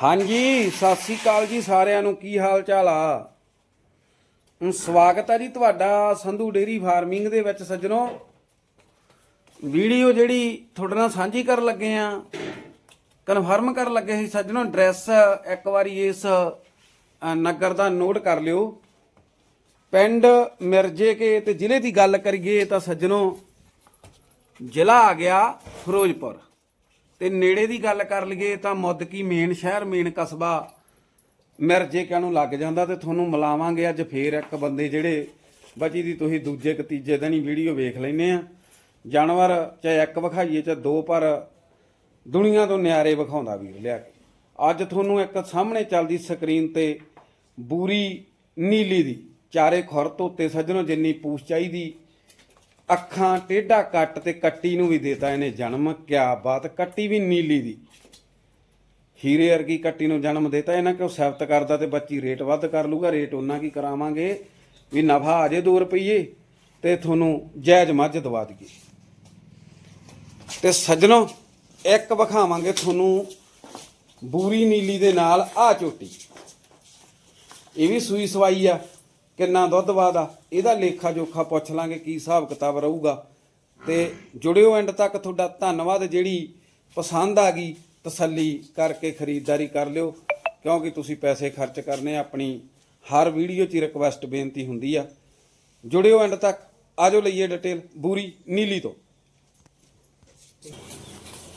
ਹਾਂਜੀ, ਸਤਿ ਸ੍ਰੀ ਅਕਾਲ ਜੀ ਸਾਰਿਆਂ ਨੂੰ, ਕੀ ਹਾਲ ਚਾਲ ਆ? ਹੁਣ ਸਵਾਗਤ ਹੈ ਜੀ ਤੁਹਾਡਾ ਸੰਧੂ ਡੇਰੀ ਫਾਰਮਿੰਗ ਦੇ ਵਿੱਚ ਸੱਜਣੋ। ਵੀਡੀਓ ਜਿਹੜੀ ਤੁਹਾਡੇ ਨਾਲ ਸਾਂਝੀ ਕਰਨ ਲੱਗੇ ਆ, ਕਨਫਰਮ ਕਰਨ ਲੱਗੇ ਸੀ ਸੱਜਣੋ, ਐਡਰੈਸ ਇੱਕ ਵਾਰੀ ਇਸ ਨਗਰ ਦਾ ਨੋਟ ਕਰ ਲਿਓ। ਪਿੰਡ ਮਿਰਜੇ ਕੇ ਤੇ ਜ਼ਿਲ੍ਹੇ ਦੀ ਗੱਲ ਕਰੀਏ ਤਾਂ ਸੱਜਣੋ, ਜ਼ਿਲ੍ਹਾ ਆ ਗਿਆ ਫਿਰੋਜ਼ਪੁਰ। ਤੇ ਨੇੜੇ ਦੀ ਗੱਲ ਕਰ ਲਈਏ ਤਾਂ ਮੁੱਦਕੀ ਮੇਨ ਸ਼ਹਿਰ, ਮੇਨ ਕਸਬਾ ਮਿਰਜੇ ਕਿਆਂ ਨੂੰ ਲੱਗ ਜਾਂਦਾ ਤੇ ਤੁਹਾਨੂੰ ਮਿਲਾਵਾਂਗੇ ਅੱਜ ਫੇਰ ਇੱਕ ਬੰਦੇ ਜਿਹੜੇ ਬਚੀ ਦੀ ਤੁਸੀਂ ਦੂਜੇ ਕਿ ਤੀਜੇ ਦਿਨ ਹੀ ਵੀਡੀਓ ਵੇਖ ਲੈਨੇ ਆ। ਜਾਨਵਰ ਚਾਹੇ ਇੱਕ ਵਿਖਾਈਏ ਚਾਹੇ ਦੋ, ਪਰ ਦੁਨੀਆ ਤੋਂ ਨਿਆਰੇ ਵਿਖਾਉਂਦਾ ਵੀਰ ਲਿਆ ਕੇ। ਅੱਜ ਤੁਹਾਨੂੰ ਇੱਕ ਸਾਹਮਣੇ ਚੱਲਦੀ ਸਕਰੀਨ ਤੇ ਬੂਰੀ ਨੀਲੀ ਦੀ ਚਾਰੇ ਖੁਰ ਧੋਤੇ ਸੱਜਣੋ ਜਿੰਨੀ ਪੂਛ ਚਾਹੀਦੀ ਅੱਖਾਂ ਟੇਢਾ ਕੱਟ ਤੇ ਕੱਟੀ ਨੂੰ ਵੀ ਦੇਤਾ ਇਹਨੇ ਜਨਮ, ਕਿਆ ਬਾਤ, ਕੱਟੀ ਵੀ ਨੀਲੀ ਦੀ। ਹੀਰੇ ਵਰਗੀ ਕੱਟੀ ਨੂੰ ਜਨਮ ਦੇਤਾ ਇਹਨਾਂ, ਕਿਉਂ ਸਬਤ ਕਰਦਾ ਤੇ ਬੱਚੀ ਰੇਟ ਵੱਧ ਕਰ ਲੂਗਾ, ਰੇਟ ਉਹਨਾਂ ਕੀ ਕਰਾਵਾਂਗੇ? ਵੀ ਨਫਾ ਆ ਜੇ 2 ਰੁਪਏ ਤੇ ਤੁਹਾਨੂੰ ਜਾਇਜ਼ ਮੱਝ ਦਵਾ ਦਈਏ। ਤੇ ਸੱਜਣੋ, ਇੱਕ ਵਿਖਾਵਾਂਗੇ ਤੁਹਾਨੂੰ ਬੂਰੀ ਨੀਲੀ ਦੇ ਨਾਲ ਆ ਚੋਟੀ। ਇਹ ਵੀ ਸੂਈ ਸਵਾਈ ਆ। ਕਿੰਨਾ ਦੁੱਧ ਵਾਦਾ? ਇਹਦਾ ਲੇਖਾ ਜੋਖਾ ਪੁੱਛ ਲਾਂਗੇ, ਕੀ ਹਿਸਾਬ ਕਿਤਾਬ ਰਹੂਗਾ। ਤੇ ਜੁੜਿਓ ਐਂਡ ਤੱਕ ਤੁਹਾਡਾ ਧੰਨਵਾਦ, ਜਿਹੜੀ ਪਸੰਦ ਆ ਗਈ, ਤਸੱਲੀ ਕਰਕੇ ਖਰੀਦਦਾਰੀ ਕਰ ਲਿਓ, ਕਿਉਂਕਿ ਤੁਸੀਂ ਪੈਸੇ ਖਰਚ ਕਰਨੇ ਆਪਣੀ ਹਰ ਵੀਡੀਓ 'ਚ ਰਿਕਵੈਸਟ ਬੇਨਤੀ ਹੁੰਦੀ ਆ। ਜੁੜਿਓ ਐਂਡ ਤੱਕ ਆਜੋ ਲਈਏ ਡਿਟੇਲ ਬੂਰੀ ਨੀਲੀ ਤੋਂ।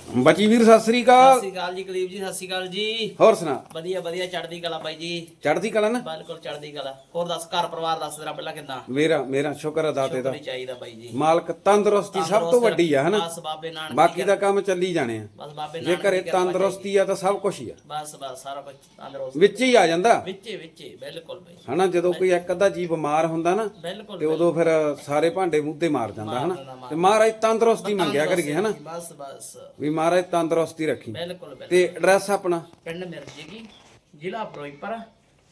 ਬਚੀ ਵੀਰ ਸਤਿ ਸ੍ਰੀ ਸਤਿ ਅਕਾਲ ਸ਼੍ਰੀ ਅਕਾਲ ਜੀ ਕਲੀਬ ਜੀ ਸਤਿ ਸ਼੍ਰੀ ਅਕਾਲ ਜੀ। ਹੋਰ ਸੁਣਾ। ਵਧੀਆ ਵਧੀਆ ਚੜ੍ਹਦੀ ਕਲਾ ਬਾਈ ਜੀ। ਚੜ੍ਹਦੀ ਕਲਾ ਨਾ? ਬਿਲਕੁਲ ਚੜ੍ਹਦੀ ਕਲਾ। ਹੋਰ ਦੱਸ ਘਰ ਪਰਿਵਾਰ ਦੱਸ ਤੇਰਾ ਪਹਿਲਾਂ ਕਿਦਾਂ? ਮੇਰਾ ਮੇਰਾ ਸ਼ੁਕਰ ਅਦਾ ਤੇ ਦਾ। ਸ਼ੁਕਰ ਹੀ ਚਾਹੀਦਾ ਬਾਈ ਜੀ। ਮਾਲਕ ਤੰਦਰੁਸਤੀ ਸਭ ਤੋਂ ਵੱਡੀ ਆ ਹਨਾ? ਬਸ ਬਾਬੇ ਨਾਨਕ ਬਾਕੀ ਦੀ ਦਾ ਕੰਮ ਚੱਲੀ ਜਾਣੇ ਆ। ਬਸ ਬਾਬੇ ਜੇ ਨਾਨਕ ਘਰੇ ਦੀ ਕਿਰਪਾ ਤੰਦਰੁਸਤੀ ਆ ਤਾਂ ਸਭ ਕੁਝ ਹੀ ਆ। ਚਾਹੀਦੀ। ਬਸ ਬਸ ਸਾਰਾ ਕੁਝ ਤੰਦਰੁਸਤ। ਵਿੱਚ ਹੀ ਆ ਜਾਂਦਾ। ਵਿੱਚੇ ਵਿੱਚੇ ਬਿਲਕੁਲ ਬਾਈ ਹਨਾ ਜਦੋਂ ਕੋਈ ਇੱਕ ਅੱਧਾ ਜੀ ਬਿਮਾਰ ਹੁੰਦਾ ਨਾ ਬਿਲਕੁਲ ਤੇ ਉਦੋਂ ਫਿਰ ਸਾਰੇ ਭਾਂਡੇ ਮੁੱਦੇ ਮਾਰ ਜਾਂਦਾ ਹਨਾ? ਤੇ ਮਹਾਰਾਜ ਤੰਦਰੁਸਤੀ ਮੰਗਿਆ ਕਰੀਏ ਹਨਾ? ਬਸ ਬਸ। ਵੀ ਮਹਾਰਾਜ ਤੰਦਰੁਸਤੀ ਰੱਖੀ। ਬਿਲਕੁਲ ਬਿਲਕੁਲ। ਤੇ ਐਡਰੈਸ ਆਪਣਾ? ਪਿੰਡ ਮਿਰਜੇਗੀ ਜ਼ਿਲ੍ਹਾ ਫਿਰੋਜ਼ਪੁਰ।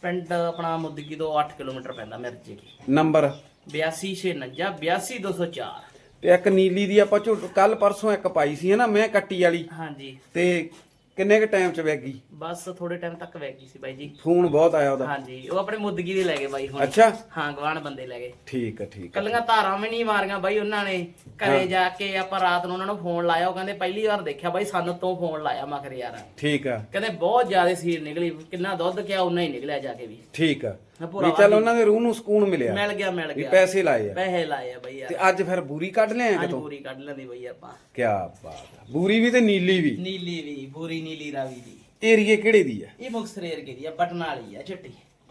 ਪਿੰਡ ਆਪਣਾ ਮੁੱਦਗੀ ਤੋਂ 8 ਕਿਲੋਮੀਟਰ ਪੈਂਦਾ ਮਿਰਜੇਗੀ ਨੰਬਰ? 8249 82204 ਤੇ ਇੱਕ ਨੀਲੀ ਦੀ ਆਪਾਂ ਝੋਟ ਕੱਲ ਪਰਸੋਂ ਇੱਕ ਪਾਈ ਸੀ ਹਨਾ ਮੈਂ ਕੱਟੀ ਵਾਲੀ। ਹਾਂਜੀ। ਤੇ ਕਿੰਨੇ ਕ ਟਾਈਮ ਚ ਵੈਗੀ ਬਸ ਥੋੜੇ ਟਾਈਮ ਤੱਕ ਵੈਗ ਗਈ ਸੀ ਬਾਈ ਜੀ। ਫੋਨ ਬਹੁਤ ਆਇਆ ਉਹਦਾ। ਹਾਂਜੀ ਉਹ ਆਪਣੇ ਮੁੱਦਗੀ ਦੇ ਲੈ ਗਏ ਬਾਈ ਹੁਣ। ਅੱਛਾ। ਹਾਂ ਗਵਾਨ ਬੰਦੇ ਲੈ ਗਏ। ਠੀਕ ਆ ਠੀਕ ਆ ਕੱਲੀਆਂ ਧਾਰਾਂ ਵੀ ਨਹੀਂ ਮਾਰੀਆਂ ਬਾਈ ਉਹਨਾਂ ਨੇ। ਘਰੇ ਜਾ ਕੇ ਆਪਾਂ ਰਾਤ ਨੂੰ ਉਹਨਾਂ ਨੂੰ ਫੋਨ ਲਾਇਆ ਉਹ ਕਹਿੰਦੇ ਪਹਿਲੀ ਵਾਰ ਦੇਖਿਆ ਬਾਈ ਸਾਨੂੰ ਤੋਂ ਫੋਨ ਲਾਇਆ ਮੈਂ ਕਿਹਾ ਯਾਰ। ਠੀਕ ਆ। ਕਹਿੰਦੇ ਬਹੁਤ ਜ਼ਿਆਦਾ ਸੀਰ ਨਿਕਲੀ ਕਿੰਨਾ ਦੁੱਧ ਕਿਹਾ ਉਹਨਾਂ ਹੀ ਨਿਕਲਿਆ ਜਾ ਕੇ ਵੀ। ਠੀਕ ਆ। ਵੀ ਚੱਲ ਉਹਨਾਂ ਦੇ ਰੂਹ ਨੂੰ ਸਕੂਨ ਮਿਲਿਆ। ਮਿਲ ਗਿਆ ਮਿਲ ਵੀ ਗਿਆ। ਪੈਸੇ ਲਾਏ ਆ। ਪੈਸੇ ਲਾਏ ਆ ਬਾਈ ਯਾਰ। ਤੇ ਅੱਜ ਫਿਰ ਬੂਰੀ ਕੱਢ ਲਿਆ ਅੱਜ ਕਿਤੋਂ? ਪੂਰੀ ਕੱਢ ਲੈਂਦੀ ਬਾਈ ਆਪਾਂ। ਕੀ ਬਾਤ ਆ। ਬੂਰੀ ਵੀ ਤੇ ਨੀਲੀ ਵੀ। ਨੀਲੀ ਵੀ ਪੂਰੀ ਨੀਲੀ ਰਾਵੀ ਦੀ। ਏਰੀਏ ਕਿਹੜੇ ਦੀ ਆ? ਇਹ ਮੁਕਸਰ ਏਰੀਏ ਦੀ ਆ ਬਟਨ ਵਾਲੀ ਆ ਛੱਟੀ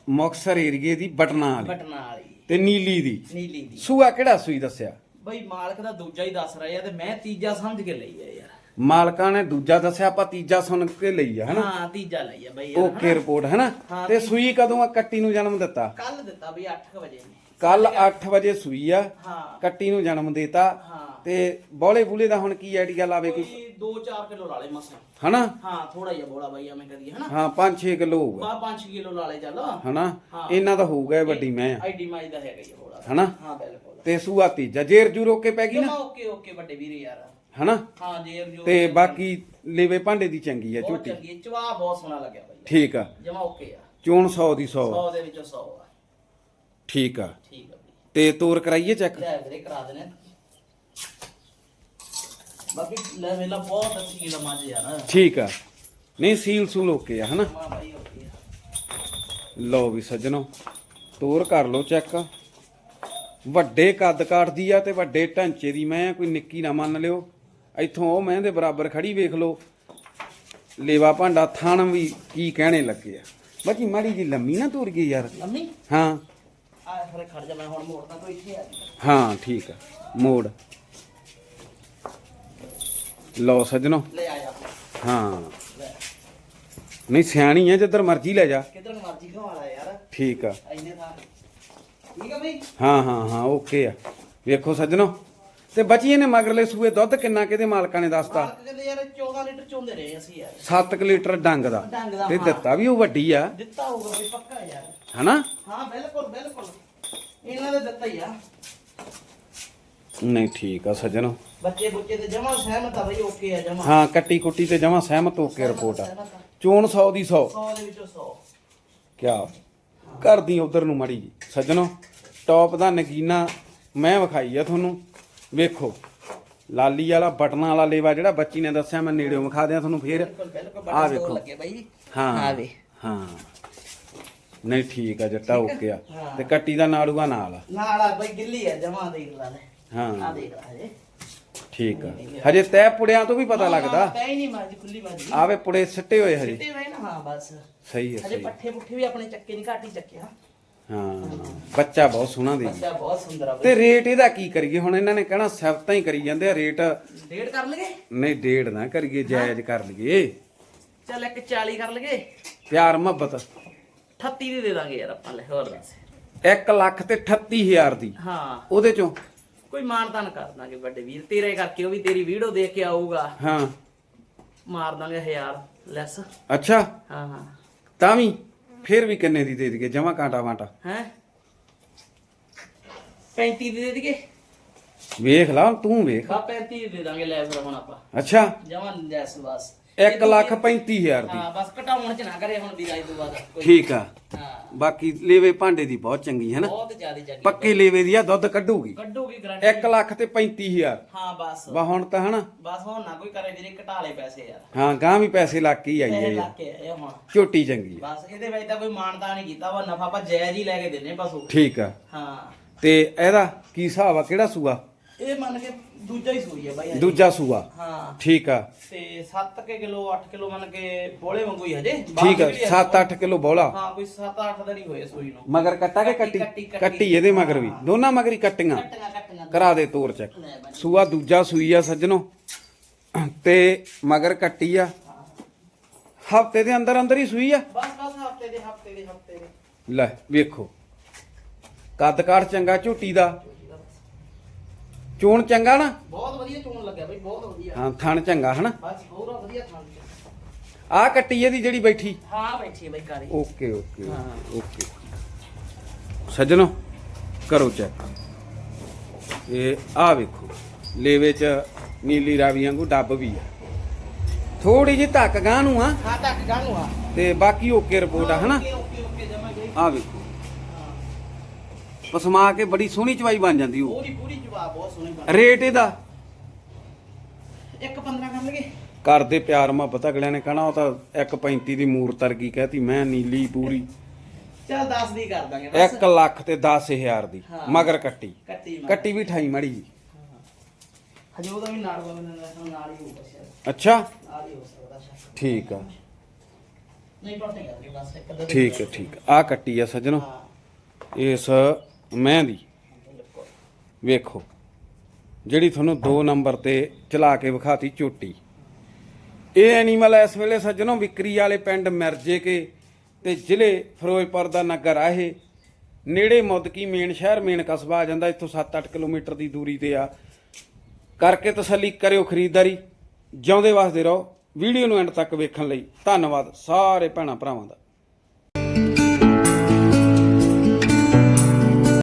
ਮੁਕਸਰ ਏਰੀਏ ਦੀ ਬਟਨਾ ਵਾਲੀ। ਬਟਨ ਵਾਲੀ। ਤੇ ਨੀਲੀ ਦੀ। ਨੀਲੀ ਦੀ। ਸੂਆ ਕਿਹੜਾ ਸੂਈ ਦੱਸਿਆ? ਬਈ ਮਾਲਕ ਦਾ ਦੂਜਾ ਹੀ ਦੱਸ ਰਿਹਾ ਤੇ ਮੈਂ ਤੀਜਾ ਸਮਝ ਕੇ ਲਈ ਆ ਯਾਰ। ਮਾਲਕਾਂ ਨੇ ਦੂਜਾ ਦੱਸਿਆ ਆਪਾਂ ਤੀਜਾ ਸੁਣ ਕੇ ਲਈ ਆ ਹਨਾ? ਹਾਂ ਤੀਜਾ ਲਈ ਆ ਬਈ ਓਕੇ ਰਿਪੋਰਟ ਹਨਾ? ਹਾਂ, ਤੇ ਸੂਈ ਕਦੋਂ ਆ? ਕੱਟੀ ਨੂੰ ਜਨਮ ਦਿੱਤਾ? ਕੱਲ ਦਿੱਤਾ ਬਈ 8 ਵਜੇ ਕੱਲ 8 ਵਜੇ ਸੂਈ ਆ। ਹਾਂ। ਕੱਟੀ ਨੂੰ ਜਨਮ ਦਿੱਤਾ। ਹਾਂ। ਤੇ ਬੋਲੇ ਬੂਲੇ ਦਾ ਹੁਣ ਕੀ ਆਈਡੀਆ ਲਾਵੇ ਕੋਈ? ਕੋਈ 2-4 ਕਿਲੋ ਲਾ ਲੈ ਮਸਾ। ਹਨਾ? ਹਾਂ ਥੋੜਾ ਜਿਹਾ ਬੋਲਾ ਬਈ ਐਵੇਂ ਕਰੀਏ ਹਨਾ? ਹਾਂ 5-6 ਕਿਲੋ ਹੋਊਗਾ। ਬਾ 5 ਕਿਲੋ ਲਾ ਲੈ ਚੱਲ। ਹਨਾ? ਹਾਂ। ਇਹਨਾਂ ਦਾ ਹੋਊਗਾ ਵੱਡੀ ਮੈਂ। ਆ ਆਈਡੀ ਮਾਈ ਦਾ ਹੈਗਾ ਹੀ ਬੋਲਾ। ਹਨਾ? ਹਾਂ ਬਿਲਕੁਲ। ਤੇ ਸੂਆ ਤੀਜਾ। ਜੇਰ ਜੂ ਰੋਕ ਕੇ ਪੈ ਗਈ ਨਾ? ਓਕੇ ਓਕੇ ਵੱਡੇ ਵੀਰੇ ਯਾਰ। ਹਨਾ? ਹਾਂ ਜੇਰ ਜੋ ਤੇ ਬਾਕੀ ਲੇਵੇ ਭਾਂਡੇ ਦੀ ਚੰਗੀ ਆ ਬਹੁਤ ਝੋਟੀ। ਚੰਗੀ ਹੈ, ਚਵਾ ਬਹੁਤ ਸੋਹਣਾ ਲੱਗਿਆ ਬਈ। ਠੀਕ ਆ। ਜਮਾ ਓਕੇ ਆ। ਚੋਣ 100 ਦੀ 100 100 ਦੇ ਵਿੱਚੋਂ 100 ਆ। ਠੀਕ ਆ। ਠੀਕ ਆ ਬਈ। ਤੇ ਤੋਰ ਕਰਾਈਏ ਚੈੱਕ? ਲੈ ਵੀਰੇ ਕਰਾ ਦੇਣੇ ਬਾਕੀ ਲੈ ਵੇਲਾ ਬਹੁਤ ਅੱਛੀ ਗੱਲ ਮਾਜ ਯਾਰ। ਠੀਕ ਆ। ਨਹੀਂ ਸੀਲ ਸੂਲ ਓਕੇ ਆ ਹਨਾ? ਮਾ ਬਾਈ ਓਕੇ ਆ। ਲਓ ਵੀ ਸੱਜਣੋ ਤੋਰ ਕਰ ਲਓ ਚੈੱਕ। ਵੱਡੇ ਕੱਦ ਕਾਟਦੀ ਆ ਤੇ ਵੱਡੇ ਢਾਂਚੇ ਦੀ ਮੈਂ ਕੋਈ ਨਿੱਕੀ ਨਾ ਮੰਨ ਲਿਓ। ਇੱਥੋਂ ਉਹ ਮੈਂ ਦੇ ਬਰਾਬਰ ਖੜੀ ਵੇਖ ਲਓ। ਲੇਵਾ ਭਾਂਡਾ ਥਣ ਵੀ ਕੀ ਕਹਿਣੇ ਲੱਗੇ ਆ। ਬਾਕੀ ਮਾੜੀ ਜੀ ਲੰਮੀ ਨਾ ਤੁਰ ਗਈ ਯਾਰ। ਲੰਮੀ? ਹਾਂ। ਆ ਫਿਰ ਖੜ ਜਾ ਮੈਂ ਹੁਣ ਮੋੜਦਾ ਕੋਈ ਇੱਥੇ ਆ। ਹਾਂ ਠੀਕ ਆ। ਮੋੜ। ਲਓ ਸੱਜਣੋ। ਲੈ ਆ ਜਾ। ਹਾਂ। ਨਹੀਂ ਸਿਆਣੀ ਆ ਜਿੱਧਰ ਮਰਜ਼ੀ ਲੈ ਜਾ। ਕਿਧਰ ਮਰਜ਼ੀ ਘਵਾਲਾ ਯਾਰ। ਠੀਕ ਆ। ਇੰਨੇ ਥਾਂ। ਠੀਕ ਆ ਬਈ? ਹਾਂ ਹਾਂ ਹਾਂ ਓਕੇ ਆ। ਵੇਖੋ ਸੱਜਣੋ। ਤੇ ਬਚੀਏ ਨੇ ਮਗਰਲੇ ਸੂਏ ਦੁੱਧ ਕਿੰਨਾ ਕਿਹਦੇ ਮਾਲਕਾਂ ਨੇ ਦੱਸਤਾ? ਮਾਲਕ ਕਹਿੰਦੇ ਯਾਰ 14 ਲੀਟਰ ਚੋਂਦੇ ਰਹੇ ਅਸੀਂ ਯਾਰ। 7 ਲੀਟਰ ਡੰਗ ਦਾ। ਡੰਗ ਦਾ, ਤੇ ਹਾਂ। ਦਿੱਤਾ ਵੀ ਉਹ ਵੱਡੀ ਆ। ਦਿੱਤਾ ਹੋਊਗਾ ਬਈ ਪੱਕਾ ਯਾਰ। ਹਨਾ? ਹਾਂ ਬਿਲਕੁਲ ਬਿਲਕੁਲ। ਇਹਨਾਂ ਦੇ ਦਿੱਤਾ ਹੀ ਆ। ਨਹੀਂ ਠੀਕ ਆ ਸੱਜਣੋ। ਬੱਚੇ ਬੁੱਚੇ ਤੇ ਜਮਾ ਸਹਿਮਤ ਆ ਬਈ ਓਕੇ ਆ ਜਮਾ। ਹਾਂ ਕੱਟੀ ਕੁੱਟੀ ਤੇ ਜਮਾ ਸਹਿਮਤ ਹੋ ਕੇ ਰਿਪੋਰਟ ਆ। ਚੋਣ 100 ਦੀ 100 100 ਦੇ ਵਿੱਚੋਂ 100 ਕਿਆ? ਕਰਦੀ ਉਧਰ ਨੂੰ ਮੜੀ ਸੱਜਣੋ ਟੌਪ ਦਾ ਨਗੀਨਾ ਮੈਂ ਵਿਖਾਈ ਆ ਤੁਹਾਨੂੰ। ਵੇਖੋ ਲਾਲੀ ਵਾਲਾ ਬਟਨਾਂ ਵਾਲਾ ਲੇਵਾ ਜਿਹੜਾ ਬੱਚੀ ਨੇ ਦੱਸਿਆ ਮੈਂ ਨੇੜਿਓਂ ਵਿਖਾ ਦਿਆਂ ਤੁਹਾਨੂੰ ਫੇਰ। ਬਟਨ ਵੇਖੋ। ਹਾਂ ਆ ਵੇ। ਹਾਂ। ਨਹੀਂ ਠੀਕ ਆ ਜੱਟਾ ਓਕੇ ਆ। ਹਾਂ। ਤੇ ਕੱਟੀ ਦਾ ਨਾੜੂਆ ਨਾਲ। ਆ ਨਾਲ ਆ ਬਾਈ ਗਿੱਲੀ ਆ ਜਮਾ ਦੇਖ ਲਾ ਲੈ। ਆ ਹਾਂ ਦੇਖ ਲਾ ਹਜੇ ਠੀਕ ਆ। ਹਜੇ ਤੈ ਪੁੜਿਆਂ ਤੋਂ ਵੀ ਪਤਾ ਲੱਗਦਾ। ਕਹੀ ਨਹੀਂ ਮਾਜੀ ਖੁੱਲੀ ਮਾਜੀ ਆਵੇ ਪੁੜੇ ਸਿੱਟੇ ਹੋਏ ਹਜੇ। ਸਿੱਟੇ ਵੇ ਨਾ ਹਾਂ ਬਸ। ਸਹੀ ਹੈ ਹਜੇ ਪੱਠੇ ਪੁੱਠੇ ਵੀ ਆਪਣੇ ਚੱਕੇ ਨਹੀਂ ਘਾਟੀ ਚੱਕਿਆ ਹਾਂ। ਬੱਚਾ ਬਹੁਤ ਸੋਹਣਾ ਦੇ ਬੱਚਾ ਬਹੁਤ ਸੁੰਦਰ ਆ ਤੇ ਰੇਟ ਇਹਦਾ ਕੀ ਕਰੀਏ? ਹੁਣ ਇਹਨਾਂ ਨੇ ਕਹਿਣਾ ਸਿਫਤਾਂ ਹੀ ਕਰੀ ਜਾਂਦੇ ਆ ਰੇਟ ਡੇਢ ਕਰ ਲਗੇ ਨਹੀਂ ਡੇਢ ਨਾ ਕਰੀਏ ਜਾਇਜ਼ ਕਰ ਲਈਏ। ਚੱਲ ਇੱਕ 40 ਕਰ ਲਗੇ ਪਿਆਰ ਮੁਹੱਬਤ। 38 ਦੀ ਦੇ ਦਾਂਗੇ ਯਾਰ ਆਪਾਂ ਲੈ ਹੋਰ ਦੱਸ। 1 ਲੱਖ ਤੇ 38000 ਦੀ। ਹਾਂ। ਉਹਦੇ ਚੋਂ? ਕੋਈ ਮਾਨਤਾਨ ਕਰ ਦਾਂਗੇ ਵੱਡੇ ਵੀਰ। ਤੇਰੇ ਕਰਕੇ ਉਹ ਵੀ ਤੇਰੀ ਵੀਡੀਓ ਦੇਖ ਕੇ ਆਊਗਾ। ਹਾਂ। ਮਾਰ ਦਾਂਗੇ 1000 ਲੈਸ। ਅੱਛਾ। ਹਾਂ ਹਾਂ। ਤਾਂ ਵੀ? ਫਿਰ ਵੀ ਕਿੰਨੇ ਦੀ ਦੇ ਦਈਏ? ਜਮਾ ਕਾਂਟਾ ਵਾਂਟਾ। ਹੈ? 35 ਦੀ ਦੇ ਦਈਏ? ਵੇਖ ਲਾ ਤੂੰ ਵੇਖ। ਬਾ 35 ਦੀ ਦਾਂਗੇ ਲੈ ਫਿਰ ਹੁਣ ਆਪਾਂ। ਅੱਛਾ। ਜਮਾਂ ਜੈਸ ਬਸ। 1 ਲੱਖ 35000 ਦੀ। ਹਾਂ ਬਸ ਘਟਾਉਣ ਚ ਨਾ ਕਰੇ ਹੁਣ ਵੀਰ ਅੱਜ ਤੋਂ ਬਾਅਦ। ਠੀਕ ਆ। ਹਾਂ। ਬਾਕੀ ਲੇਵੇ ਭਾਂਡੇ ਦੀ ਬਹੁਤ ਚੰਗੀ ਹੈ ਨਾ? ਬਹੁਤ ਜ਼ਿਆਦਾ ਚੰਗੀ। ਪੱਕੇ ਲੇਵੇ ਦੀ ਆ ਦੁੱਧ ਕੱਢੂਗੀ। ਕੱਢੂਗੀ ਗਰੰਟੀ 1 ਲੱਖ ਤੇ 35000 ਹਾਂ ਬਸ। ਵਾ ਹੁਣ ਤਾਂ ਹਨਾ ਬਸ ਹੁਣ ਨਾ ਕੋਈ ਕਰੇ ਵੀਰੇ ਘਟਾ ਲੈ ਪੈਸੇ ਯਾਰ। ਹਾਂ ਗਾਂ ਵੀ ਪੈਸੇ ਲੱਗ ਕੇ ਹੀ ਆਈ ਇਹ ਹੈ ਕੇ ਆਏ ਹੁਣ। ਝੋਟੀ ਚੰਗੀ ਆ। ਬਸ ਇਹਦੇ ਵਿੱਚ ਤਾਂ ਕੋਈ ਮਾਨਤਾ ਨਹੀਂ ਕੀਤਾ ਵਾ ਨਫਾ ਆਪਾਂ ਜਾਇਜ਼ ਹੀ ਲੈ ਕੇ ਦਿੰਨੇ ਬਸ ਉਹ। ਠੀਕ ਆ। ਹਾਂ। ਤੇ ਇਹਦਾ ਕੀ ਹਿਸਾਬ ਆ ਕਿਹੜਾ ਸੂਆ? ਇਹ ਮੰਨ ਕੇ ਦੂਜਾ ਹੀ ਸੂਈ ਹੈ ਬਾਈ ਹਜੇ। ਦੂਜਾ ਸੂਆ। ਹਾਂ। ਠੀਕ ਆ। ਤੇ 7 ਕੇ ਕਿਲੋ 8 ਕਿਲੋ ਮੰਨ ਕੇ ਬੋਲੇ ਵਾਂਗੂ ਹੀ ਹਜੇ। ਠੀਕ ਆ 7-8 ਕਿਲੋ ਬੋਲਾ। ਹਾਂ ਕੋਈ 7-8 ਦਿਨ ਹੀ ਹੋਏ ਸੂਈ ਨੂੰ। ਮਗਰ ਕੱਟਾ ਕੇ ਕੱਟੀ? ਕੱਟੀ, ਕੱਟੀ। ਕੱਟੀ ਇਹਦੇ ਮਗਰ ਵੀ। ਦੋਨਾਂ ਮਗਰ ਹੀ ਕੱਟੀਆਂ। ਕੱਟੀਆਂ ਕੱਟੀਆਂ। ਕਰਾ ਦੇ ਤੋਰ ਚੱਕ। ਲੈ ਬਾਈ। ਸੂਆ ਦੂਜਾ ਸੂਈ ਆ ਸੱਜਣੋ। ਤੇ ਮਗਰ ਕੱਟੀ ਆ। ਹਫ਼ਤੇ ਦੇ ਅੰਦਰ ਅੰਦਰ ਹੀ ਸੂਈ ਆ। ਬਸ ਬਸ ਹਫ਼ਤੇ ਦੇ ਹਫ਼ਤੇ ਦੇ ਹਫ਼ਤੇ ਦੇ। ਲੈ ਵੇਖੋ। ਕੱਦ ਕਾਠ ਚੰਗਾ ਝੋਟੀ ਦਾ। ਚੋਣ ਚੰਗਾ ਨਾ? ਬਹੁਤ ਵਧੀਆ ਚੋਣ ਲੱਗਿਆ ਬਈ ਬਹੁਤ ਵਧੀਆ। ਹਾਂ ਥਣ ਚੰਗਾ ਹਨਾ? ਬਸ ਪੂਰਾ ਵਧੀਆ ਥਾਂ ਆ ਕੱਟੀ ਇਹਦੀ ਜਿਹੜੀ ਬੈਠੀ? ਹਾਂ ਬੈਠੀ ਹੈ ਬਈ ਕਾਰੀ ਓਕੇ ਓਕੇ ਹਾਂ। ਓਕੇ। ਸੱਜਣੋ ਕਰੋ ਚੈੱਕ। ਇਹ ਆ ਵੇਖੋ ਲੇਵੇ ਚ ਨੀਲੀ ਰਾਵੀ ਵਾਂਗੂ ਡੱਬ ਵੀ ਆ। ਥੋੜੀ ਜਿਹੀ ਧੱਕ ਗਾਂ ਨੂੰ ਆ। ਹਾਂ ਤੱਕ ਗਾਣੂ ਆ। ਤੇ ਬਾਕੀ ਓਕੇ ਰਿਪੋਰਟ ਆ ਹਨਾ? ਓਕੇ ਓਕੇ ਓਕੇ ਜਮਾ ਗਈ ਆ ਵੇਖੋ। ਪਸਮਾ ਕੇ ਬੜੀ ਸੋਹਣੀ ਚਵਾਈ ਬਣ ਜਾਂਦੀ ਉਹ। ਪੂਰੀ ਪੂਰੀ ਜਵਾਬ ਬਹੁਤ ਸੋਹਣੀ ਬਣ ਰੇਟ ਇਹਦਾ? ਇੱਕ 15 ਕਰ ਲਗੇ ਕਰਦੇ ਪਿਆਰ ਮੁਹੱਬਤ ਅਗਲਿਆਂ ਨੇ ਕਹਣਾ ਉਹ ਤਾਂ 1.35 ਦੀ ਮੂਰਤ ਵਰਗੀ ਕਹਤੀ ਮੈਂ ਨੀਲੀ ਪੂਰੀ। ਚੱਲ 10 ਦੀ ਕਰ ਦਾਂਗੇ ਬਸ। 1 ਲੱਖ ਤੇ 10000 ਦੀ। ਮਗਰ ਕੱਟੀ। ਕੱਟੀ। ਕੱਟੀ ਵੀ ਠਾਈ ਮੜੀ ਜੀ। ਹਜੇ ਉਹਦਾ ਵੀ ਨਾਲ ਬਗਨ ਨਾਲ ਹੀ ਹੋਊਗਾ ਸ਼ਾਇਦ। ਅੱਛਾ। ਨਾਲ ਹੀ ਹੋ ਸਕਦਾ ਸ਼ਾਇਦ ਠੀਕ ਆ। ਨਹੀਂ ਜੀ ਬਸ ਇੱਕ ਠੀਕ ਠੀਕ ਆ ਕੱਟੀ ਆ ਸੱਜਣੋ। ਇਸ ਮੈਂ ਦੀ। ਵੇਖੋ, ਜਿਹੜੀ ਤੁਹਾਨੂੰ 2 ਨੰਬਰ ਤੇ ਚਲਾ ਕੇ ਵਿਖਾਤੀ ਝੋਟੀ। ਇਹ ਐਨੀਮਲ ਇਸ ਵੇਲੇ ਸੱਜਣੋ ਵਿਕਰੀ ਵਾਲੇ ਪਿੰਡ ਮਰਜੇ ਕੇ ਤੇ ਜ਼ਿਲ੍ਹੇ ਫਿਰੋਜ਼ਪੁਰ ਦਾ ਨਗਰ ਆ ਇਹ। ਨੇੜੇ ਮੁੱਦਕੀ ਮੇਨ ਸ਼ਹਿਰ, ਮੇਨ ਕਸਬਾ ਆ ਜਾਂਦਾ, ਇੱਥੋਂ 7-8 ਕਿਲੋਮੀਟਰ ਦੀ ਦੂਰੀ ਤੇ ਆ। ਕਰਕੇ ਤਸੱਲੀ ਕਰਿਓ ਖਰੀਦਦਾਰੀ, ਜਿਉਂਦੇ ਵਾਸਤੇ ਰਹੋ। ਵੀਡੀਓ ਨੂੰ ਐਂਡ ਤੱਕ ਵੇਖਣ ਲਈ ਧੰਨਵਾਦ ਸਾਰੇ ਭੈਣਾਂ ਭਰਾਵਾਂ ਦਾ।